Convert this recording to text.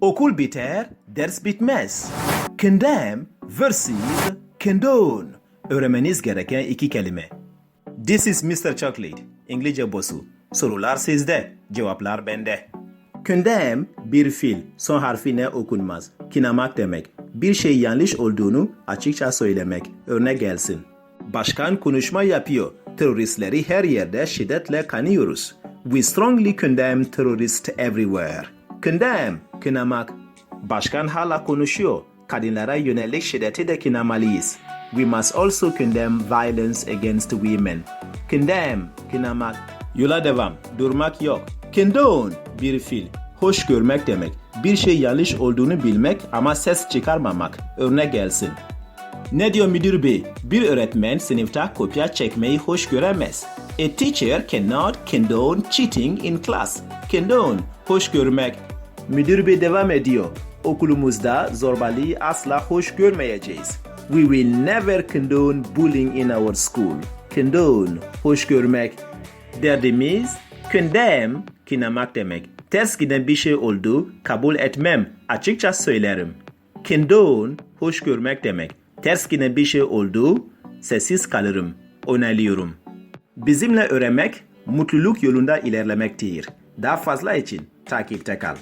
Okul biter, ders bitmez. Condemn versus condone. Öğrenmeniz gereken iki kelime. This is Mr. Chocolate. İngilizce bosu. Sorular sizde, cevaplar bende. Condemn bir fiil, son harfine okunmaz. Kinamak demek. Bir şey yanlış olduğunu açıkça söylemek. Örnek gelsin. Başkan konuşma yapıyor. Teröristleri her yerde şiddetle kanıyoruz. We strongly condemn terrorists everywhere. Condemn, kınamak. Başkan hala konuşuyor. Kadınlara yönelik şiddeti de kınamalıyız. We must also condemn violence against women. Condemn, kınamak. Yola devam, durmak yok. Condone, bir fiil. Hoş görmek demek. Bir şey yanlış olduğunu bilmek ama ses çıkarmamak. Örnek gelsin. Ne diyor müdür bey? Bir öğretmen sınıfta kopya çekmeyi hoş göremez. A teacher cannot condone cheating in class. Condone, hoş görmek. Müdür bey devam ediyor. Okulumuzda zorbalığı asla hoş görmeyeceğiz. We will never condone bullying in our school. Condone, hoş görmek. Derdimiz condemn, kınamak demek. Ters giden bir şey oldu, kabul etmem, açıkça söylerim. Condone, hoş görmek demek. Ters giden bir şey oldu, sessiz kalırım, onaylıyorum. Bizimle öğrenmek, mutluluk yolunda ilerlemektir. Daha fazla için takipte kal.